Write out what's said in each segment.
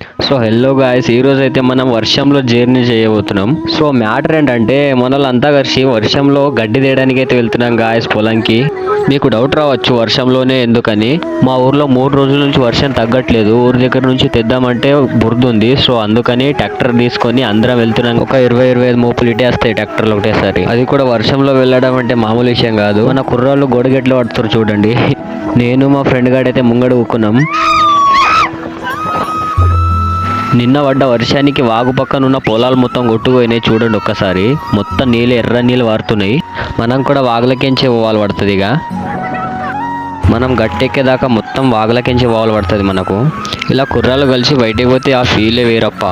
So hello guys ఈరోజు అయితే మనం వర్షంలో జర్నీ చేయబోతున్నాం. సో మ్యాటర్ ఏంటంటే మనలంతా కలిసి వర్షంలో గడ్డి తీయడానికి అయితే వెళ్తున్నాం గాయస్ పొలంకి. మీకు డౌట్ రావచ్చు వర్షంలోనే ఎందుకని. మా ఊర్లో మూడు రోజుల నుంచి వర్షం తగ్గట్లేదు. ఊరి దగ్గర నుంచి తెద్దామంటే బుర్దుంది సో అందుకని ట్రాక్టర్ తీసుకొని అందరం వెళ్తున్నాం. ఒక ఇరవై ఇరవై ఐదు మోపులు ఇటేస్తాయి ట్రాక్టర్లు ఒకటేసారి. అది కూడా వర్షంలో వెళ్ళడం అంటే మామూలు విషయం కాదు. మన కుర్రాళ్ళు గొడగెట్లు పడుతారు చూడండి. నేను మా ఫ్రెండ్ గాడైతే ముంగడు ఊక్కున్నాం. నిన్న పడ్డ వర్షానికి వాగు పక్కన ఉన్న పొలాలు మొత్తం కొట్టుకుపోయినాయి చూడండి ఒక్కసారి. మొత్తం నీళ్ళు ఎర్ర నీళ్ళు వారుతున్నాయి. మనం కూడా వాగులకెంచే పోవాలి పడుతుంది ఇక. మనం గట్టెక్కేదాకా మొత్తం వాగులకెంచే పోవాలి పడుతుంది మనకు. ఇలా కుర్రాలు కలిసి బయటకు పోతే ఆ ఫీలే వేరప్ప.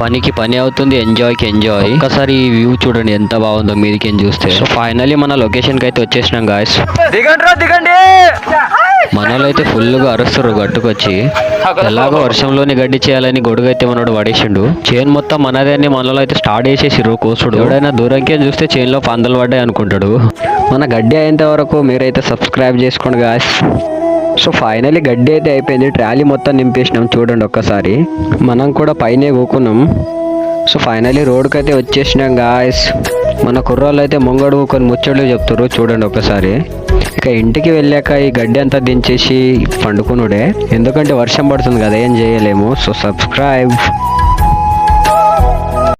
పనికి పని అవుతుంది ఎంజాయ్కి ఎంజాయ్ ఒక్కసారి ఈ వ్యూ చూడండి ఎంత బాగుందో మీదికేం చూస్తే. సో ఫైనల్లీ మన లొకేషన్కి అయితే వచ్చేసినాం గాయస్ దిగండి దిగండి! మనలో అయితే ఫుల్గా అరుస్తారు గట్టుకొచ్చి. ఎలాగో వర్షంలోనే గడ్డి చేయాలని గొడుగు అయితే మనోడు పడేసిండు. చేను మొత్తం మనదే అని మనలో అయితే స్టార్ట్ చేసేసిర్రు కోసుడు. ఎవడైనా దూరంకే చూస్తే చేనులో పందలు పడ్డాయి అనుకుంటాడు. మన గడ్డి అయ్యేంత వరకు మీరైతే సబ్స్క్రైబ్ చేసుకోండి గాస్ సో ఫైనలీ గడ్డి అయితే అయిపోయింది. ట్రాలీ మొత్తం నింపేసినాం చూడండి ఒక్కసారి. మనం కూడా పైనే కూకున్నాం సో ఫైనలీ రోడ్కి అయితే వచ్చేసినాం గాయస్. మన కుర్రాళ్ళు అయితే ముంగడు కొన్ని ముచ్చట్లు చెప్తారు చూడండి ఒకసారి ఇక ఇంటికి వెళ్ళాక ఈ గడ్డి అంతా దించేసి పండుకునుడే. ఎందుకంటే వర్షం పడుతుంది కదా ఏం చేయలేము. So subscribe